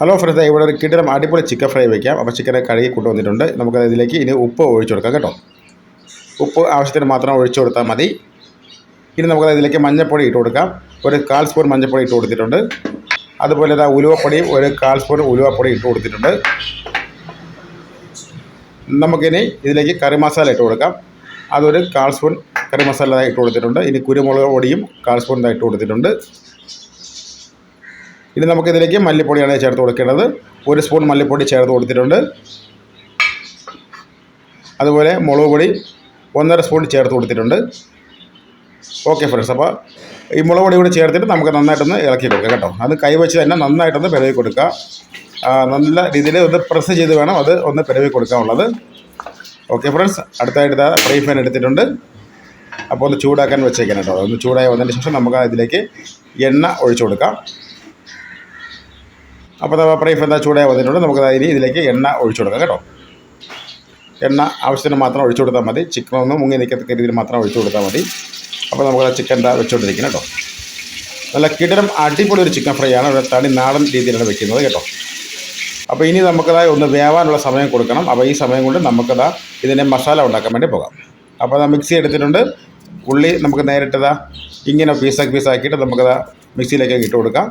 Hello friends ഇവിടെ ഒരു കിടിലം അടിപൊളി ചിക്കൻ ഫ്രൈ വയ്ക്കാം അപ്പോൾ ചിക്കനെ കഴുകി കൊണ്ടുവന്നിട്ടുണ്ട് നമുക്ക് ഇതിലേക്ക് ഇനി ഉപ്പ് ഒഴിച്ചു കൊടുക്കാം കേട്ടോ. ഉപ്പ് ആവശ്യത്തിന് മാത്രം ഒഴിച്ചു കൊടുത്താൽ മതി. ഇനി നമുക്ക് ഇതിലേക്ക് മഞ്ഞൾപ്പൊടി ഇട്ട് കൊടുക്കാം. ഒരു കാൽ സ്പൂൺ മഞ്ഞൾപ്പൊടി ഇട്ട് കൊടുത്തിട്ടുണ്ട്. അതുപോലെ ഇതാ ഉലുവപ്പൊടി ഒരു കാൽ സ്പൂൺ ഉലുവപ്പൊടി ഇട്ട് കൊടുത്തിട്ടുണ്ട്. നമുക്കിനി ഇതിലേക്ക് കറി മസാല ഇട്ട് കൊടുക്കാം. അതൊരു കാൽ സ്പൂൺ കറി മസാല ഇട്ട് കൊടുത്തിട്ടുണ്ട്. ഇനി കുരുമുളക് പൊടിയും കാൽ സ്പൂൺ ഇട്ട് കൊടുത്തിട്ടുണ്ട്. ഇനി നമുക്കിതിലേക്ക് മല്ലിപ്പൊടിയാണ് ചേർത്ത് കൊടുക്കേണ്ടത്. ഒരു സ്പൂൺ മല്ലിപ്പൊടി ചേർത്ത് കൊടുത്തിട്ടുണ്ട്. അതുപോലെ മുളക് പൊടി ഒന്നര സ്പൂൺ ചേർത്ത് കൊടുത്തിട്ടുണ്ട്. ഓക്കെ ഫ്രണ്ട്സ് അപ്പോൾ ഈ മുളക് പൊടി കൂടി ചേർത്തിട്ട് നമുക്ക് നന്നായിട്ടൊന്ന് ഇളക്കി കൊടുക്കുക കേട്ടോ. അത് കൈവച്ച് തന്നെ നന്നായിട്ടൊന്ന് പിരവി കൊടുക്കുക നല്ല രീതിയിൽ ഒന്ന് പ്രസ് ചെയ്ത് വേണം അത് ഒന്ന് പിരവി കൊടുക്കാനുള്ളത്. ഓക്കെ ഫ്രണ്ട്സ് അടുത്തായിട്ട് ഫ്രൈ ഫാൻ എടുത്തിട്ടുണ്ട്. അപ്പോൾ ഒന്ന് ചൂടാക്കാൻ വെച്ചേക്കണം കേട്ടോ. ഒന്ന് ചൂടായി വന്നതിന് ശേഷം നമുക്ക് ഇതിലേക്ക് എണ്ണ ഒഴിച്ചു കൊടുക്കാം. അപ്പോൾ നമ്മൾ ഇപ്പം എന്താ ചൂടായി വന്നിട്ടുണ്ട് നമുക്ക് ഇനി ഇതിലേക്ക് എണ്ണ ഒഴിച്ചു കൊടുക്കാം കേട്ടോ. എണ്ണ ആവശ്യത്തിന് മാത്രം ഒഴിച്ചു കൊടുത്താൽ മതി. ചിക്കൻ ഒന്ന് മുങ്ങി നിൽക്കത്തക്ക രീതിയിൽ മാത്രം ഒഴിച്ചു കൊടുത്താൽ മതി. അപ്പോൾ നമുക്ക് ആ ചിക്കൻ വെച്ചുകൊണ്ടിരിക്കണം കേട്ടോ. നല്ല കിടരം അടിപൊളി ഒരു ചിക്കൻ ഫ്രൈ ആണ് ഇവിടെ തനി നാടൻ രീതിയിലാണ് വെക്കുന്നത് കേട്ടോ. അപ്പോൾ ഇനി നമുക്കതായി ഒന്ന് വേവാനുള്ള സമയം കൊടുക്കണം. അപ്പോൾ ഈ സമയം കൊണ്ട് നമുക്കതാ ഇതിന്റെ മസാല ഉണ്ടാക്കാൻ വേണ്ടി പോകാം. അപ്പോൾ അതാ മിക്സി എടുത്തിട്ടുണ്ട്. ഉള്ളി നമുക്ക് നേരിട്ടതാ ഇങ്ങനെ പീസാക്കി പീസാക്കിയിട്ട് നമുക്കതാ മിക്സിയിലേക്ക് ഇട്ട് കൊടുക്കാം.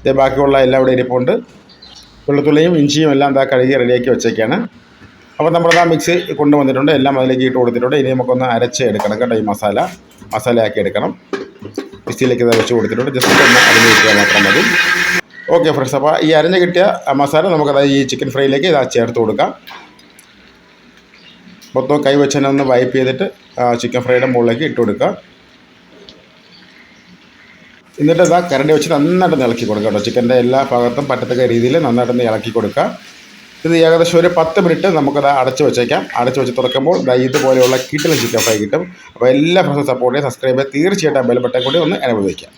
ഇത് ബാക്കിയുള്ള എല്ലാം ഇവിടെ ഇരിപ്പുണ്ട്. വെളുത്തുള്ളിയും ഇഞ്ചിയും എല്ലാം ഇതാ കഴുകി റെഡിയാക്കി വെച്ചേക്കാണ്. അപ്പോൾ നമ്മളിതാ മിക്സി കൊണ്ടുവന്നിട്ടുണ്ട്. എല്ലാം അതിലേക്ക് ഇട്ട് കൊടുത്തിട്ടുണ്ട്. ഇനി നമുക്കൊന്ന് അരച്ച് എടുക്കണം കേട്ടോ ഈ മസാല. മസാലയാക്കി എടുക്കണം. മിക്സിയിലേക്ക് ഇത് വെച്ച് കൊടുത്തിട്ടുണ്ട്. ജസ്റ്റ് ഒന്ന് അരിഞ്ഞ് കിട്ടിയാൽ മാത്രം മതി. ഓക്കെ ഫ്രണ്ട്സ് അപ്പോൾ ഈ അരിഞ്ഞ് കിട്ടിയ മസാല നമുക്കത് ഈ ചിക്കൻ ഫ്രൈയിലേക്ക് ഇതാ ചേർത്ത് കൊടുക്കാം. മൊത്തം കൈ വെച്ച് ഒന്ന് വൈപ്പ് ചെയ്തിട്ട് ചിക്കൻ ഫ്രൈയുടെ മുകളിലേക്ക് ഇട്ട് കൊടുക്കുക എന്നിട്ട് ഇതാ കരണ്ടി വെച്ച് നന്നായിട്ട് ഇളക്കി കൊടുക്കുക കേട്ടോ. ചിക്കന്റെ എല്ലാ ഭാഗത്തും പറ്റത്തക്ക രീതിയിൽ നന്നായിട്ടൊന്ന് ഇളക്കി കൊടുക്കുക ഇത് ഏകദേശം ഒരു പത്ത് മിനിറ്റ് നമുക്കത് അടച്ചു വെച്ചേക്കാം. അടച്ചു വെച്ച് തുറക്കുമ്പോൾ ദാ ഇതുപോലെയുള്ള കിട്ടിലെ ചിക്കൻ ഫ്രൈ കിട്ടും. അപ്പോൾ എല്ലാ ഫ്രണ്ട്സും സപ്പോർട്ട് ചെയ്യുക സബ്സ്ക്രൈബ് ചെയ്യുക തീർച്ചയായിട്ടും ബെൽ ബട്ടൺ കൂടി ഒന്ന് അനുഭവിക്കാം